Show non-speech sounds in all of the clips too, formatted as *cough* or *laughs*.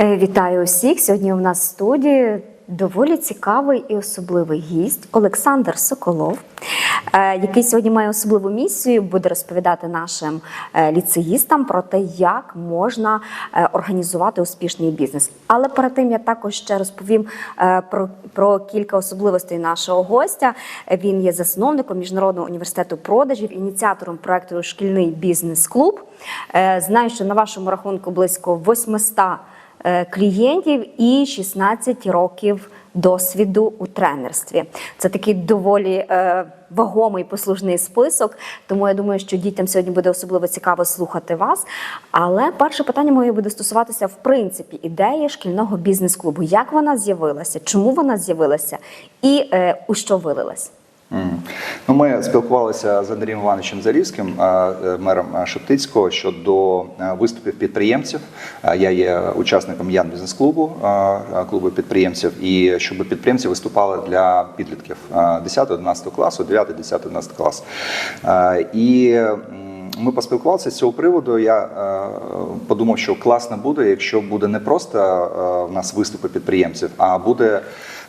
Е, Вітаю усіх! Сьогодні у нас в студії доволі цікавий і особливий гість Олександр Соколов, е, який сьогодні має особливу місію, буде розповідати нашим е, ліцеїстам про те, як можна організувати успішний бізнес. Але перед тим я також ще розповім про, про кілька особливостей нашого гостя. Він є засновником міжнародного університету продажів, ініціатором проекту Шкільний бізнес-клуб. Знаю, що на вашому рахунку близько 800 е, клієнтів і 16 років досвіду у тренерстві. Це такий доволі е, вагомий послужний список. Тому я думаю, що дітям сьогодні буде особливо цікаво слухати вас. Але перше питання моє буде стосуватися в принципі ідеї шкільного бізнес-клубу. Як вона з'явилася? Чому вона з'явилася і е, у що вилилась? Ну, ми спілкувалися з Андрієм Івановичем Залівським, е, мером Шептицького, щодо е, виступів підприємців. Я є учасником Ян бізнес-клубу, е, е, клубу підприємців, і щоб підприємці виступали для підлітків 10-11 класу, 9-10-11 клас. І ми поспілкувалися з цього приводу. Я е, подумав, що класно буде, якщо буде не просто в нас виступи підприємців, а буде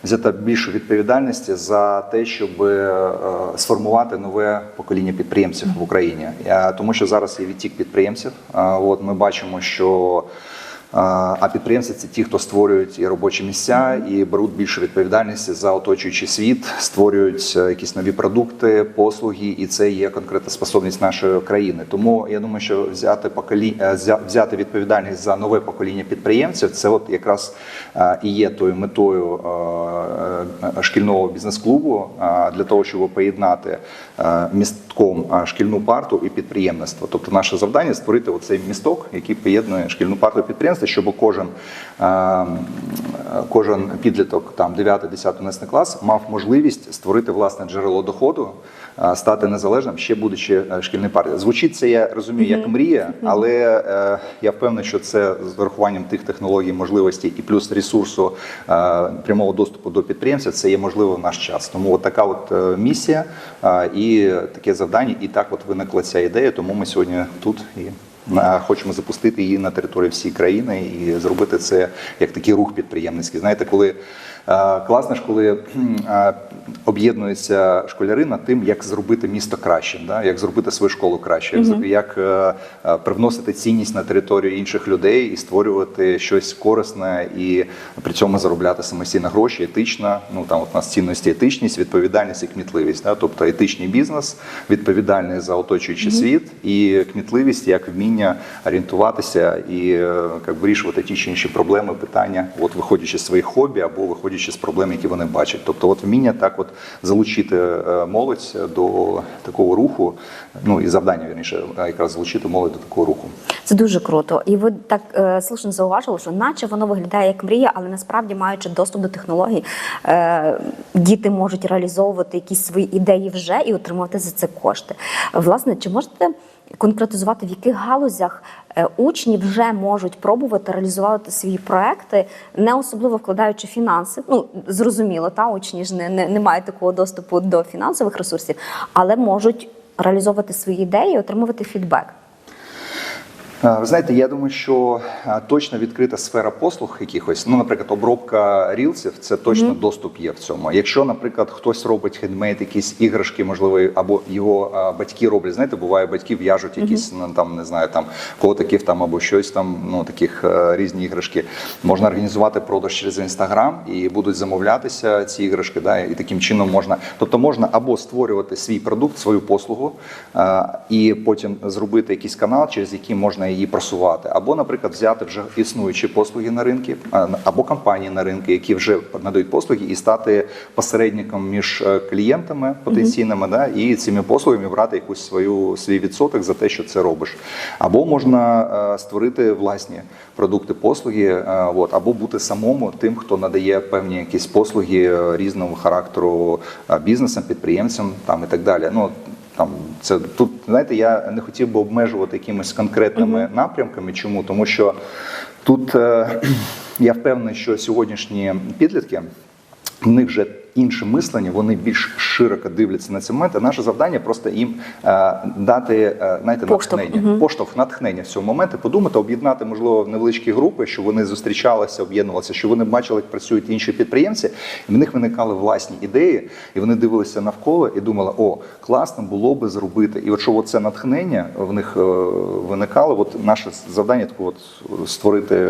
взята більшу відповідальність за те, щоб е, сформувати нове покоління підприємців в Україні. Е, Тому що зараз є відтік підприємців. Е, От ми бачимо, що е, а підприємці це ті, хто створюють і робочі місця, і беруть більшу відповідальність за оточуючий світ, створюють е, якісь нові продукти, послуги, і це є конкретна способність нашої країни. Тому я думаю, що взяти поколі... е, взяти відповідальність за нове покоління підприємців, це от якраз е, і є тою метою шкільного бізнес-клубу для того, щоб поєднати містком шкільну парту і підприємництво. Тобто, наше завдання створити оцей місток, який поєднує шкільну парту і підприємство, щоб кожен, е, кожен підліток там 9, 10, 11 клас мав можливість створити власне джерело доходу, е, стати незалежним, ще будучи е, шкільною партією. Звучить це, я розумію, як мрія, але я впевнений, що це з урахуванням тих технологій, можливостей і плюс ресурсу прямого доступу до підприємців, це є можливо в наш час. Тому от така от місія і таке завдання, і так от виникла ця ідея. Тому ми сьогодні тут і. Хочемо запустити її на території всієї країни і зробити це як такий рух підприємницький. Знаєте, коли класно ж, коли об'єднуються школяри над тим, як зробити місто кращим, да? як зробити свою школу краще, як, зроб- як е, е, привносити цінність на територію інших людей і створювати щось корисне і при цьому заробляти самостійно гроші, етично. Ну там от у нас цінності етичність, відповідальність і кмітливість. Да? Тобто етичний бізнес, відповідальний за оточуючий світ, і кмітливість як вміння орієнтуватися і е, як вирішувати ті чи інші проблеми, питання, от виходячи з своїх хобі або виходячи з проблем, які вони бачать. Тобто, от вміння так, от залучити е, молодь до такого руху. Ну і завдання вірніше, якраз залучити молодь до такого руху. Це дуже круто. І ви так е, слушно зауважили, що наче воно виглядає як мрія, але насправді, маючи доступ до технологій, е, діти можуть реалізовувати якісь свої ідеї вже і отримувати за це кошти. Власне, чи можете конкретизувати, в яких галузях е, учні вже можуть пробувати реалізувати свої проекти, не особливо вкладаючи фінанси? Ну зрозуміло, та учні ж не, не, не мають такого доступу до фінансових ресурсів, але можуть реалізовувати свої ідеї отримувати фідбек. Е, Ви знаєте, я думаю, що е, точно відкрита сфера послуг якихось, ну, наприклад, обробка рілсів, це точно доступ є в цьому. Якщо, наприклад, хтось робить хендмейд, якісь іграшки, можливо, або його е, батьки роблять, знаєте, буває, батьки в'яжуть якісь, ну, там, не знаю, там котиків там або щось там, ну таких різні іграшки. Можна організувати продаж через інстаграм і будуть замовлятися ці іграшки. Да, і таким чином можна, тобто можна або створювати свій продукт, свою послугу, і потім зробити якийсь канал, через який можна її просувати, або, наприклад, взяти вже існуючі послуги на ринку, або компанії на ринку, які вже надають послуги, і стати посередником між е, клієнтами потенційними, да, і цими послугами брати якусь свою свій відсоток за те, що це робиш. Або можна е, створити власні продукти, послуги, е, от, або бути самому тим, хто надає певні якісь послуги різного характеру бізнесам, підприємцям там і так далі. Ну там це тут, знаєте, я не хотів би обмежувати якимись конкретними напрямками. Чому? Тому що тут е, *clears throat* я впевнений, що сьогоднішні підлітки. В них вже інше мислення, вони більш широко дивляться на ці моменти. Наше завдання просто їм е, дати е, знаєте, Поштовх, натхнення, поштовх, натхнення в цьому моменті, подумати, об'єднати, можливо, невеличкі групи, щоб вони зустрічалися, об'єднувалися, щоб вони бачили, як працюють інші підприємці, і в них виникали власні ідеї, і вони дивилися навколо і думали, о, класно було би зробити. І от що це натхнення в них е, виникало, от наше завдання таке от створити.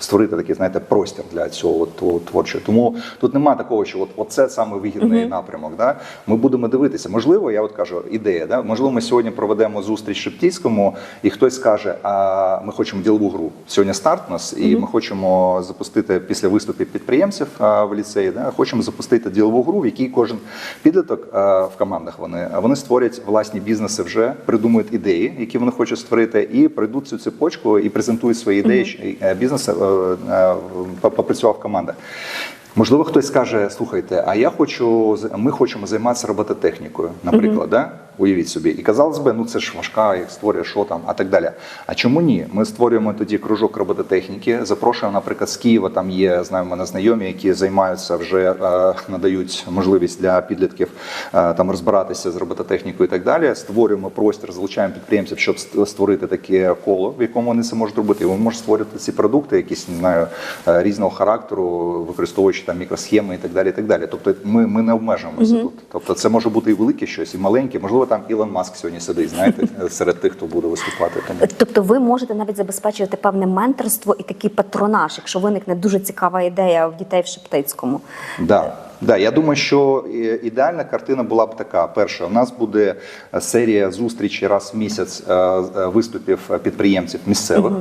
Створити такий, знаєте, простір для цього творчого. Тому тут немає такого, що от, оце саме вигідний напрямок. Да? Ми будемо дивитися. Можливо, я от кажу, ідея. Да? Можливо, ми сьогодні проведемо зустріч в Шептицькому, і хтось скаже, а ми хочемо ділову гру. Сьогодні старт у нас, і ми хочемо запустити після виступів підприємців а, в ліцеї. Да? Хочемо запустити ділову гру, в якій кожен підліток а, в командах вони, вони створять власні бізнеси вже, придумують ідеї, які вони хочуть створити, і пройдуть цю цепочку і презентують свої ідеї mm бізнесу, е, е, попрацював в командах. Можливо, хтось скаже: слухайте, а я хочу, ми хочемо займатися робототехнікою, наприклад, да? Уявіть собі. І казалось би, ну це ж важка, як створює, що там, а так далі. А чому ні? Ми створюємо тоді кружок робототехніки. Запрошуємо, наприклад, з Києва. Там є знаю, мене знайомі, які займаються вже е, надають можливість для підлітків е, там розбиратися з робототехнікою і так далі. Створюємо простір, залучаємо підприємців, щоб створити таке коло, в якому вони це можуть робити. І вони можуть створити ці продукти, якісь не знаю е, різного характеру, використовуючи там мікросхеми і так далі. І так далі. Тобто, ми, ми не обмежуємося тут. Тобто, це може бути і велике щось, і маленьке. Можливо, там Ілон Маск сьогодні сидить, знаєте, *laughs* серед тих, хто буде виступати. Тому Тобто ви можете навіть забезпечувати певне менторство і такий патронаж, якщо виникне дуже цікава ідея в дітей в Шептицькому. Да. Да, я думаю, що е, ідеальна картина була б така. Перша, у нас буде е, серія зустрічей раз в місяць е, виступів підприємців місцевих.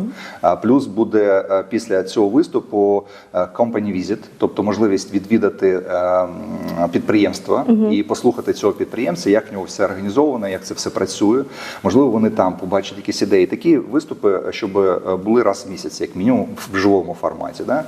А Плюс буде після цього виступу company visit, тобто можливість відвідати підприємства і послухати цього підприємця, як в нього все організовано, як це все працює. Можливо, вони там побачать якісь ідеї. Такі виступи, щоб були раз в місяць, як мінімум, в живому форматі. Да?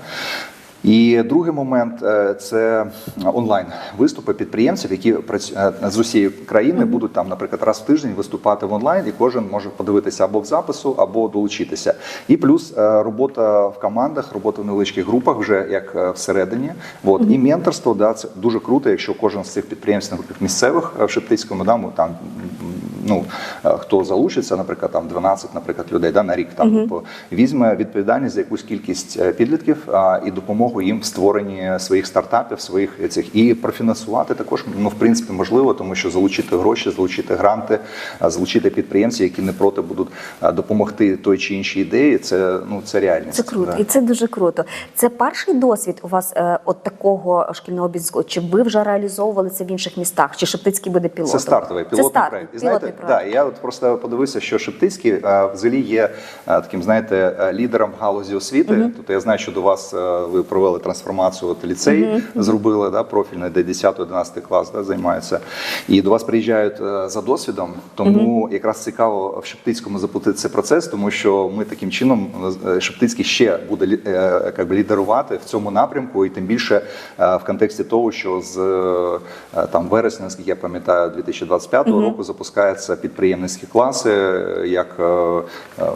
І другий момент е, це онлайн виступи підприємців, які е, з усієї країни будуть там, наприклад, раз в тиждень виступати в онлайн, і кожен може подивитися або в запису, або долучитися. І плюс е, робота в командах, робота в невеличких групах, вже як всередині. От і менторство, да, це дуже круто, якщо кожен з цих підприємств наприклад, місцевих в Шептицькому да, ми там. Ну, е, хто залучиться, наприклад, там 12, наприклад, людей да, на рік там по- візьме відповідальність за якусь кількість е, підлітків а, і допомогу їм в створенні своїх стартапів, своїх цих і профінансувати також ну в принципі можливо, тому що залучити гроші, залучити гранти, залучити підприємців, які не проти будуть допомогти той чи іншій ідеї. Це ну це реальність. Це круто, Да. і це дуже круто. Це перший досвід у вас е, от такого шкільного бізнесу. Чи ви вже реалізовували це в інших містах? Чи Шептицький буде пілотом? Це стартовий пілотний це старт, проект. І знаєте, проект. да, я от просто подивився, що Шептицький е, взагалі є е, таким, знаєте, е, лідером галузі освіти. Тобто я знаю, що до вас е, ви провели трансформацію, от ліцей зробили, да, профільний, де 10-11 клас да, займаються. І до вас приїжджають е, за досвідом. Тому якраз цікаво в Шептицькому запустити цей процес, тому що ми таким чином Шептицький ще буде е, як би, лідерувати в цьому напрямку, і тим більше е, в контексті того, що з е, там вересня, наскільки я пам'ятаю, 2025 року запускаються підприємницькі класи е, як е, е,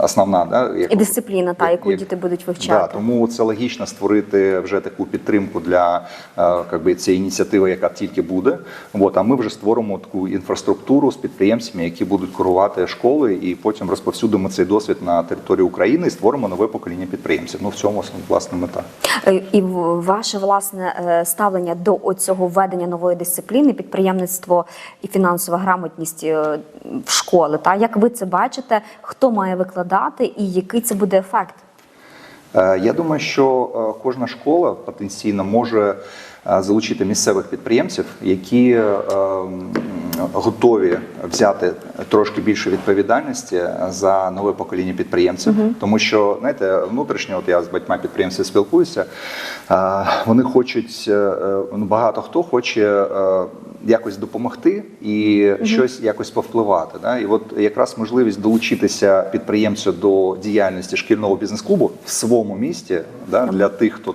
основна да, як, І дисципліна, та, яку як- діти будуть Да, вивчати. тому це логічно створити вже таку підтримку для е, как би, цієї ініціативи, яка тільки буде. От, а ми вже створимо таку інфраструктуру з підприємцями, які будуть керувати школи, і потім розповсюдимо цей досвід на території України і створимо нове покоління підприємців. Ну в цьому власне мета. І ваше власне ставлення до цього введення нової дисципліни, підприємництво і фінансова грамотність в школи. Та як ви це бачите? Хто має викладати і який це буде ефект? Е, Я думаю, що е, кожна школа потенційно може е, залучити місцевих підприємців, які е, м, готові взяти трошки більше відповідальності за нове покоління підприємців. Тому що, знаєте, внутрішньо, от я з батьма підприємців спілкуюся, вони хочуть, е, е, ну, багато хто хоче. е, якось допомогти і щось якось повпливати. Да? І от якраз можливість долучитися підприємцю до діяльності шкільного бізнес-клубу в своєму місті да, для тих, хто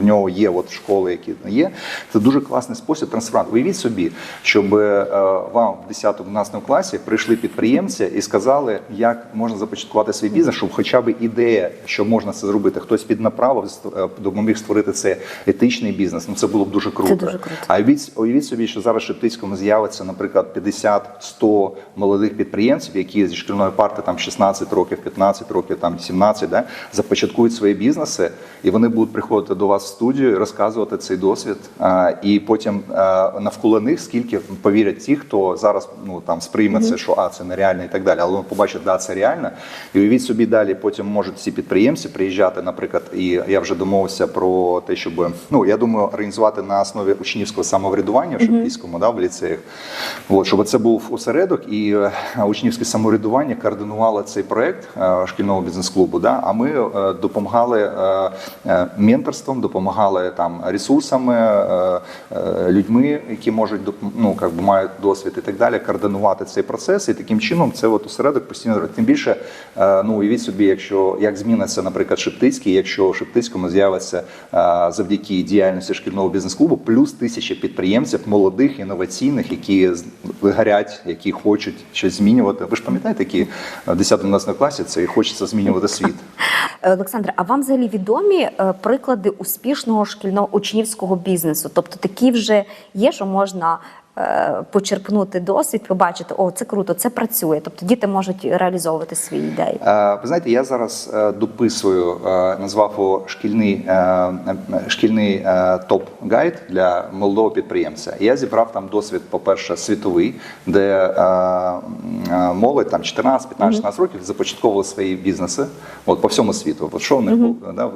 в нього є от школи, які є, це дуже класний спосіб трансформувати. Уявіть собі, щоб е, вам в 10-12 класі прийшли підприємці і сказали, як можна започаткувати свій бізнес, щоб хоча б ідея, що можна це зробити, хтось піднаправив, ст- е, допоміг створити це етичний бізнес. Ну це було б дуже круто. дуже круто. А уявіть, уявіть собі, що зараз в Шептицькому з'явиться, наприклад, 50-100 молодих підприємців, які зі шкільної парти там 16 років, 15 років, там 17, да, започаткують свої бізнеси, і вони будуть приходити до вас в студію, розказувати цей досвід. І потім навколо них скільки повірять ті, хто зараз ну там сприйме це, що а це нереально і так далі. Але вони побачать, да, це реально. І уявіть собі далі, потім можуть ці підприємці приїжджати, наприклад, і я вже домовився про те, щоб ну я думаю, організувати на основі учнівського самоврядування в Шептицькому, да, в ліцеях. От, щоб це був осередок, і е, учнівське самоврядування координувало цей проект е, шкільного бізнес-клубу. Да, а ми е, допомагали е, е, допомагали там ресурсами, е, е, людьми, які можуть ну, би, мають досвід і так далі, координувати цей процес. І таким чином це от осередок постійно. Тим більше, е, ну уявіть собі, якщо як зміниться, наприклад, Шептицький, якщо Шептицькому з'явиться завдяки діяльності шкільного бізнес-клубу плюс тисячі підприємців молодих, інноваційних, які горять, які хочуть щось змінювати. Ви ж пам'ятаєте, які в 10-11 класі це і хочеться змінювати світ. Олександре, а вам взагалі відомі е, приклади успішного шкільного учнівського бізнесу? Тобто такі вже є, що можна почерпнути досвід, побачити, о, це круто, це працює. Тобто діти можуть реалізовувати свої ідеї. Е, Ви знаєте, я зараз е, дописую, е, назвав його шкільний, е, е, шкільний е, топ-гайд для молодого підприємця. Я зібрав там досвід, по-перше, світовий, де е, е, молодь там 14, 15, 16 років започатковували свої бізнеси от, по всьому світу. От що в них було, да,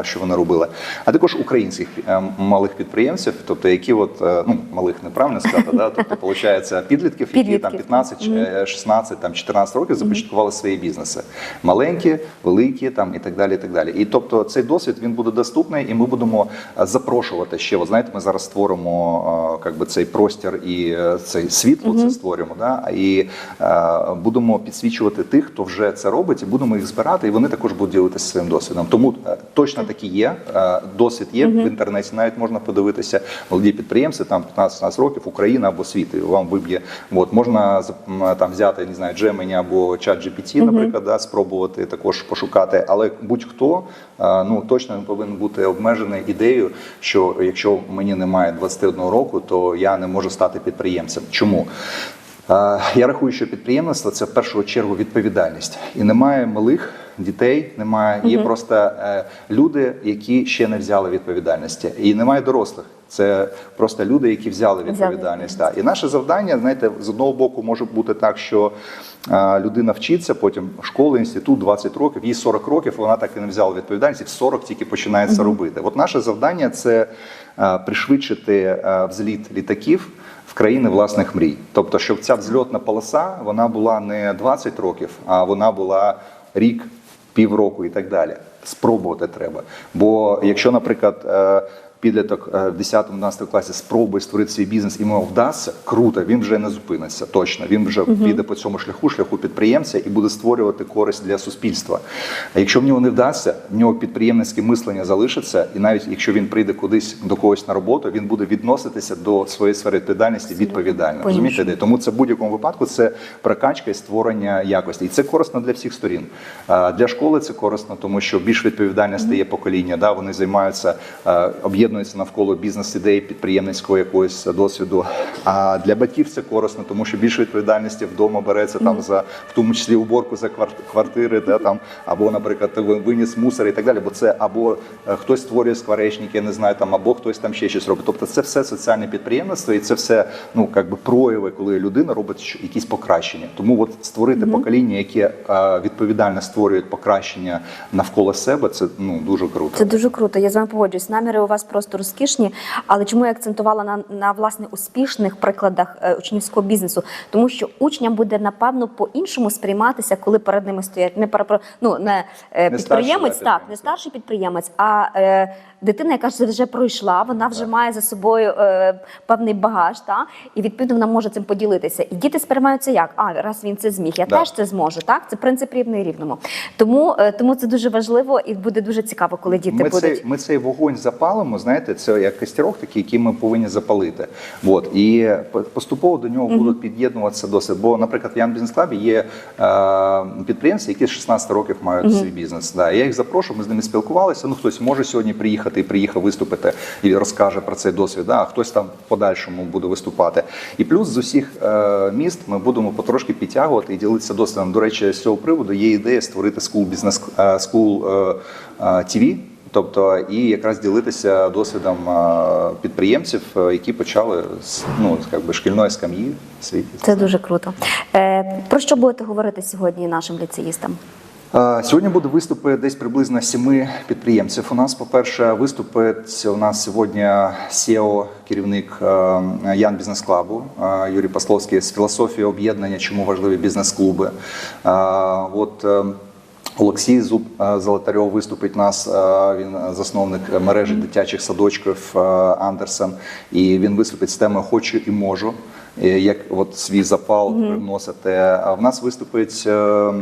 е, що вони робили. А також українських е, малих підприємців, тобто які от, е, ну, малих неправильно сказати, да, тобто, виходить, підлітків, які там 15 15, 16, там 14 років започаткували свої бізнеси. Маленькі, великі, там і так далі. І так далі. І тобто цей досвід він буде доступний, і ми будемо е, запрошувати ще. Ви знаєте, ми зараз створимо е, как би, цей простір і е, цей світло, це створюємо. Да? І е, будемо підсвічувати тих, хто вже це робить, і будемо їх збирати, і вони також будуть ділитися своїм досвідом. Тому е, точно такі є. е, Досвід є в інтернеті. Навіть можна подивитися молоді підприємці, там 15-16 років, Україна або світ. Вам виб'є. От можна там взяти не знаю, Gemini або ChatGPT, наприклад, да, спробувати також пошукати. Але будь-хто е, ну точно не повинен бути обмежений ідеєю, що якщо мені немає 21 року, то я не можу стати підприємцем. Чому? Е, Я рахую, що підприємництво це в першу чергу відповідальність, і немає малих дітей, немає є просто е, люди, які ще не взяли відповідальності, і немає дорослих. Це просто люди, які взяли відповідальність. Так. І наше завдання, знаєте, з одного боку може бути так, що е, людина вчиться, потім школа, інститут, 20 років, їй 40 років, вона так і не взяла відповідальність, і в 40 тільки починає це робити. От наше завдання це е, пришвидшити е, взліт літаків в країни власних мрій. Тобто, щоб ця взльотна полоса вона була не 20 років, а вона була рік, півроку і так далі. Спробувати треба. Бо якщо, наприклад, е, підліток е, в 10-11 класі спробує створити свій бізнес і йому вдасться, круто, він вже не зупиниться. Точно він вже піде по цьому шляху, шляху підприємця і буде створювати користь для суспільства. А якщо в нього не вдасться, в нього підприємницьке мислення залишиться, і навіть якщо він прийде кудись до когось на роботу, він буде відноситися до своєї сфери відповідальності відповідально. Розумієте? Тому це в будь-якому випадку це прокачка і створення якості. І це корисно для всіх сторін. Для школи це корисно, тому що більш відповідальне стає покоління. Да? Вони займаються, е, об'єднуються навколо бізнес-ідей, підприємницького якогось досвіду. А для батьків це корисно, тому що більше відповідальності вдома береться там за в тому числі уборку за квар- квартири, да, там, або, наприклад, ви- виніс мусор і так далі. Бо це або е, хтось створює скворечники, я не знаю, там, або хтось там ще щось робить. Тобто це все соціальне підприємництво, і це все ну як би прояви, коли людина робить якісь покращення. Тому от створити покоління, яке е, відповідально створює покращення навколо себе, це ну дуже круто. Це дуже круто. Я з вами погоджуюсь. Наміри у вас просто просто розкішні. Але чому я акцентувала на, на власне успішних прикладах е, учнівського бізнесу? Тому що учням буде напевно по-іншому сприйматися, коли перед ними стоять не перепро... ну, не, е, Не підприємець, старший, так, не старший підприємець, а е, дитина, яка ж вже пройшла, вона вже має за собою е, певний багаж, та і відповідно вона може цим поділитися. І діти сприймаються як а раз він це зміг, я Да. теж це зможу. Так, це принцип рівний рівному. Тому, е, тому це дуже важливо і буде дуже цікаво, коли діти Ми будуть. цей, ми цей вогонь запалимо, знаєте, це як костерок такий, який ми повинні запалити. От. І поступово до нього будуть під'єднуватися досвід. Бо, наприклад, в Ян Бізнес Клабі є е, підприємці, які з 16 років мають свій бізнес. Да. Я їх запрошую, ми з ними спілкувалися. Ну, хтось може сьогодні приїхати і приїхав виступити і розкаже про цей досвід, а хтось там в подальшому буде виступати. І плюс з усіх е, міст ми будемо потрошки підтягувати і ділитися досвідом. До речі, з цього приводу є ідея створити School Business е, School е, TV, Тобто і якраз ділитися досвідом підприємців, які почали з ну би шкільної скам'ї свій. Це дуже круто. Про що будете говорити сьогодні нашим ліцеїстам? Сьогодні буде виступи десь приблизно сіми підприємців. У нас, по-перше, виступить у нас сьогодні SEO, керівник Ян Бізнес Клабу Юрій Пасловський з філософії об'єднання, чому важливі бізнес-клуби. От е, Олексій Зуб е, Золотарьов виступить нас. Він засновник мережі дитячих садочків е, Андерсен, і він виступить з теми Хочу і можу. Як от свій запал привносити. А в нас виступить е,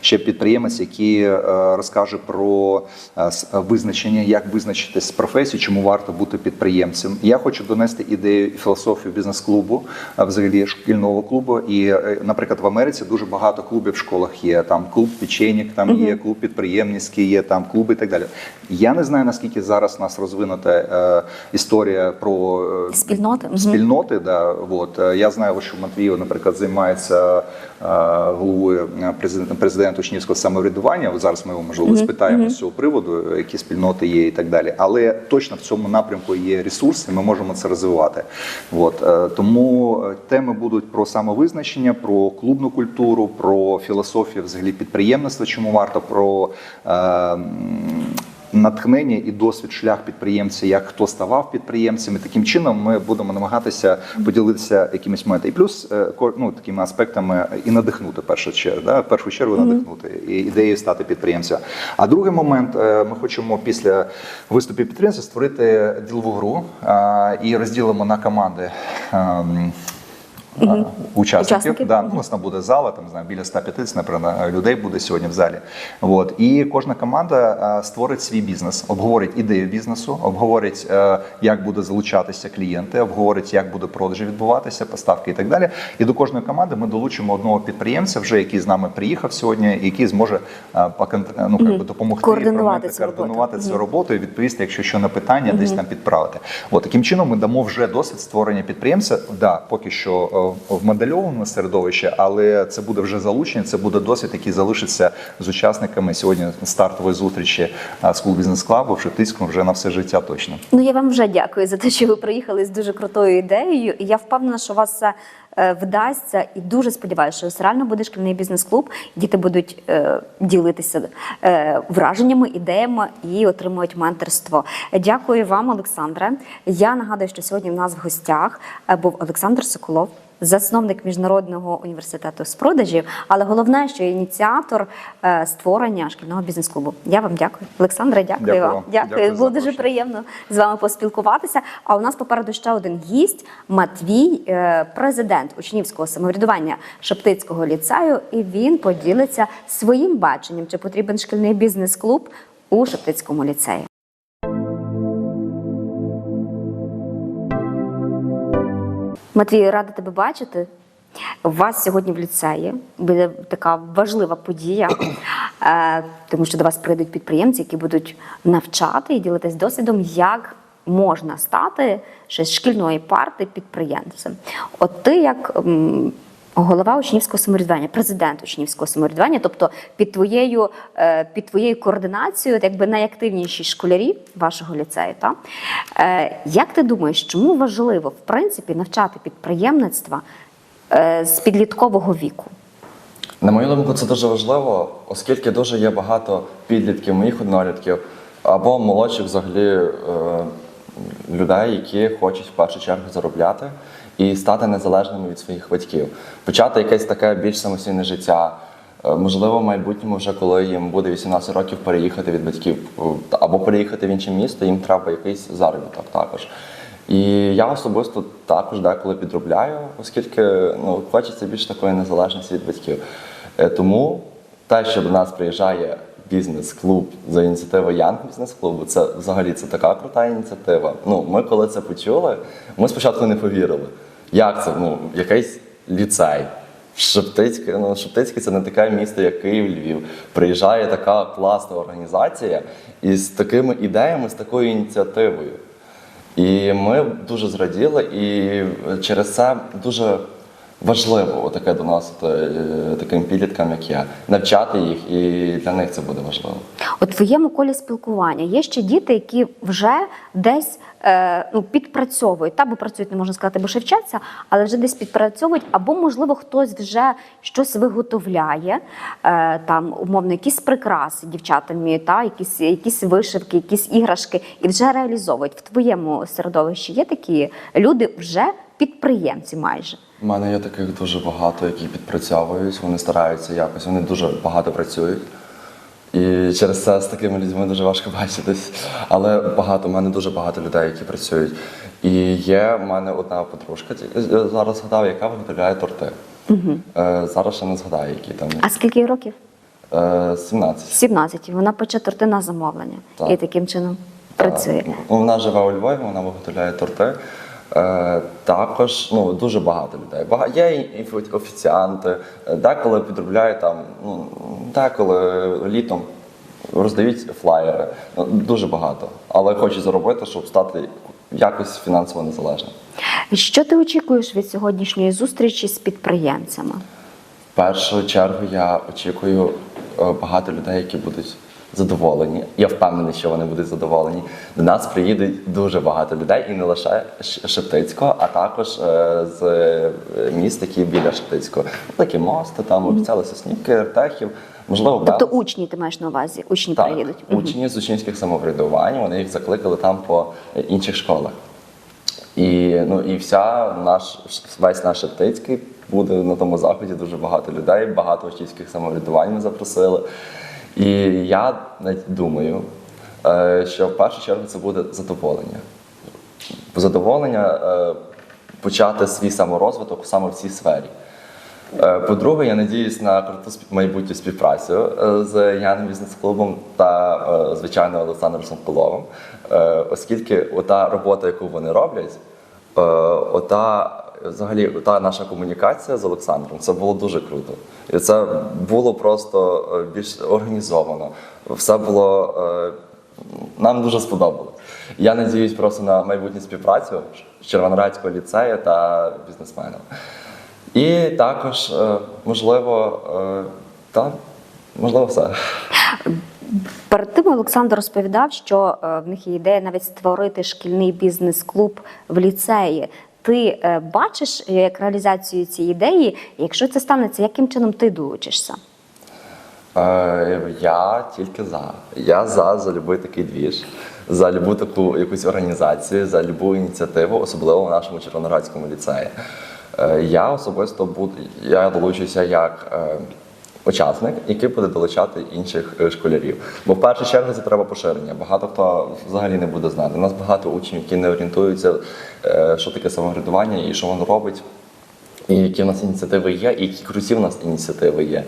ще підприємець, який е, розкаже про е, визначення, як визначитись з професією, чому варто бути підприємцем. Я хочу донести ідею і філософію бізнес-клубу, взагалі шкільного клубу. І, е, наприклад, в Америці дуже багато клубів в школах є. Там клуб печенік, там є клуб підприємницький, є там клуби і так далі. Я не знаю наскільки зараз у нас розвинута історія про Спільноти? Спільноти. Да, от. Е, Я знаю, що Матвіїв, наприклад, займається е, головою е, президент, президент учнівського самоврядування. От Зараз ми його можливо спитаємо з цього приводу, які спільноти є і так далі. Але точно в цьому напрямку є ресурси, ми можемо це розвивати. От. Тому теми будуть про самовизначення, про клубну культуру, про філософію взагалі підприємництва, чому варто про. е, натхнення і досвід шлях підприємця, як хто ставав підприємцем. І таким чином ми будемо намагатися поділитися якимись моментами. І плюс е, ну, такими аспектами і надихнути першу чергу, да, першу чергу надихнути і ідеєю стати підприємцем. А другий момент е, ми хочемо після виступів підприємця створити ділову гру і розділимо на команди. Ем, Учасників. Да, ну, у нас там буде зала, там не знаю, біля 150 напевно, людей буде сьогодні в залі. От. І кожна команда а, створить свій бізнес, обговорить ідею бізнесу, обговорить, е, як буде залучатися клієнти, обговорить, як буде продажі відбуватися, поставки і так далі. І до кожної команди ми долучимо одного підприємця, вже який з нами приїхав сьогодні, який зможе а, покон- ну, як би, допомогти Координувати цю роботу. координувати цю роботу і відповісти, якщо що на питання, десь там підправити. От таким чином ми дамо вже досвід створення підприємця. Да, поки що в моделькованому середовищі, але це буде вже залучення. Це буде досвід, який залишиться з учасниками сьогодні стартової зустрічі School Business Club в Шептицькому вже на все життя точно. Ну я вам вже дякую за те, що ви приїхали з дуже крутою ідеєю. Я впевнена, що вас е, вдасться, і дуже сподіваюся, що ось реально буде шкільний бізнес-клуб. Діти будуть е, ділитися е, враженнями, ідеями і отримують менторство. Дякую вам, Олександре. Я нагадую, що сьогодні в нас в гостях е, був Олександр Соколов. Засновник міжнародного університету з продажів, але головне, що ініціатор е, створення шкільного бізнес-клубу. Я вам дякую, Олександре. Дякую, Дякую вам. Дякую. Дякую Було дуже приємно з вами поспілкуватися. А у нас попереду ще один гість Матвій, е, президент учнівського самоврядування Шептицького ліцею, і він поділиться своїм баченням, чи потрібен шкільний бізнес-клуб у Шептицькому ліцеї. Матвій, рада тебе бачити. У вас сьогодні в ліцеї буде така важлива подія, *clears throat* е, тому що до вас прийдуть підприємці, які будуть навчати і ділитись досвідом, як можна стати ще з шкільної парти підприємцем. От ти як голова учнівського самоврядування, президент учнівського самоврядування, тобто під твоєю, е, під твоєю координацією, якби найактивніші школярі вашого ліцею. Та? Е, Як ти думаєш, чому важливо в принципі навчати підприємництва е, з підліткового віку? На мою думку, це дуже важливо, оскільки дуже є багато підлітків, моїх однолітків або молодших взагалі людей, які хочуть в першу чергу заробляти і стати незалежними від своїх батьків, почати якесь таке більш самостійне життя. Е, Можливо, в майбутньому, вже коли їм буде 18 років, переїхати від батьків е, або переїхати в інше місто, їм треба якийсь заробіток також. І я особисто також деколи підробляю, оскільки ну, хочеться більш такої незалежності від батьків. Е, Тому те, що до нас приїжджає бізнес-клуб за ініціативи Янг бізнес-клубу, це взагалі це така крута ініціатива. Ну, ми коли це почули, ми спочатку не повірили. Як це? Ну, якийсь ліцей. Шептицьке, ну Шептицьке це не таке місто, як Київ, Львів. Приїжджає така класна організація із такими ідеями, з такою ініціативою. І ми дуже зраділи, і через це дуже важливо таке доносити е, таким підліткам, як я, навчати їх, і для них це буде важливо. У твоєму колі спілкування є ще діти, які вже десь е, ну, підпрацьовують, та бо працюють, не можна сказати, бо ще вчаться, але вже десь підпрацьовують, або, можливо, хтось вже щось виготовляє, е, там, умовно, якісь прикраси дівчата та, якісь, якісь вишивки, якісь іграшки, і вже реалізовують. В твоєму середовищі є такі люди, вже підприємці майже. У мене є таких дуже багато, які підпрацьовують, вони стараються якось, вони дуже багато працюють. І через це з такими людьми дуже важко *laughs* бачитись. Але багато, в мене дуже багато людей, які працюють. І є в мене одна подружка, зараз згадав, яка виготовляє торти. Е, зараз ще не згадаю, які там. А скільки років? Е, 17. 17. Вона пече торти на замовлення Так. і таким чином працює. Вона живе у Львові, вона виготовляє торти. Е, також ну, дуже багато людей. Бага... Є і офіціанти, е, деколи підробляють там, ну, деколи літом роздають флаєри. Ну, дуже багато. Але хочуть заробити, щоб стати якось фінансово незалежним. Що ти очікуєш від сьогоднішньої зустрічі з підприємцями? В першу чергу я очікую е, багато людей, які будуть задоволені. Я впевнений, що вони будуть задоволені. До нас приїдуть дуже багато людей, і не лише Шептицького, а також е, з е, міст, які біля Шептицького. Такі мости, там обіцяли Соснівки, Артехів, можливо, Тобто Белз. учні ти маєш на увазі, учні Так, приїдуть. Учні з учнівських самоврядувань, вони їх закликали там по е, інших школах. І, ну, і вся наш, весь наш Шептицький буде на тому заході дуже багато людей, багато учнівських самоврядувань ми запросили. І я навіть думаю, е, що в першу чергу це буде задоволення. Задоволення е, почати свій саморозвиток саме в цій сфері. Е, По-друге, я надіюсь на круту майбутню співпрацю з Яном бізнес-клубом та, звичайно, Олександром Соколовим, Е, оскільки ота робота, яку вони роблять, ота взагалі та наша комунікація з Олександром, це було дуже круто. І це було просто е, більш організовано. Все було е, нам дуже сподобалось. Я надіюсь просто на майбутню співпрацю з Червоноградського ліцею та бізнесменом. І також, е, можливо, та, можливо, все. Перед тим Олександр розповідав, що в них є ідея навіть створити шкільний бізнес-клуб в ліцеї. Ти е, бачиш як реалізацію цієї ідеї? Якщо це станеться, яким чином ти долучишся? Е, Я тільки за. Я за, за любий такий двіж, за любу таку якусь організацію, за любу ініціативу, особливо в нашому Червоноградському ліцеї. Е, Я особисто буду, я долучуся як е, учасник, який буде долучати інших е, школярів. Бо в першу чергу це треба поширення. Багато хто взагалі не буде знати. У нас багато учнів, які не орієнтуються, е, що таке самоврядування і що воно робить, і які в нас ініціативи є, і які круті в нас ініціативи є.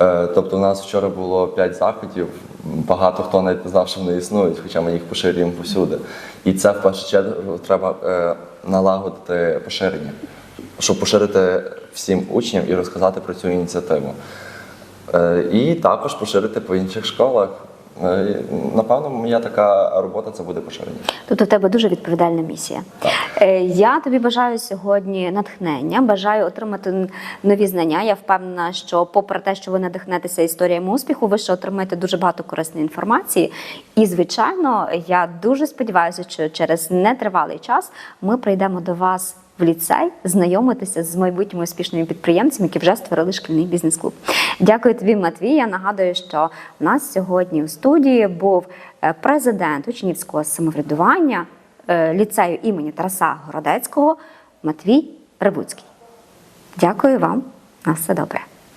Е, Тобто, у нас вчора було 5 заходів. Багато хто навіть не знав, що вони існують, хоча ми їх поширюємо повсюди. І це в першу чергу треба налагодити поширення, щоб поширити всім учням і розказати про цю ініціативу. Е, І також поширити по інших школах. Е, Напевно, моя така робота це буде поширення. Тобто у тебе дуже відповідальна місія. Е, Я тобі бажаю сьогодні натхнення, бажаю отримати нові знання. Я впевнена, що, попри те, що ви надихнетеся історіями успіху, ви ще отримаєте дуже багато корисної інформації. І, звичайно, я дуже сподіваюся, що через нетривалий час ми прийдемо до вас. В ліцей знайомитися з майбутніми успішними підприємцями, які вже створили шкільний бізнес-клуб. Дякую тобі, Матвій. Я нагадую, що в нас сьогодні в студії був е, президент учнівського самоврядування е, ліцею імені Тараса Городецького Матвій Рибуцький. Дякую вам. На все добре.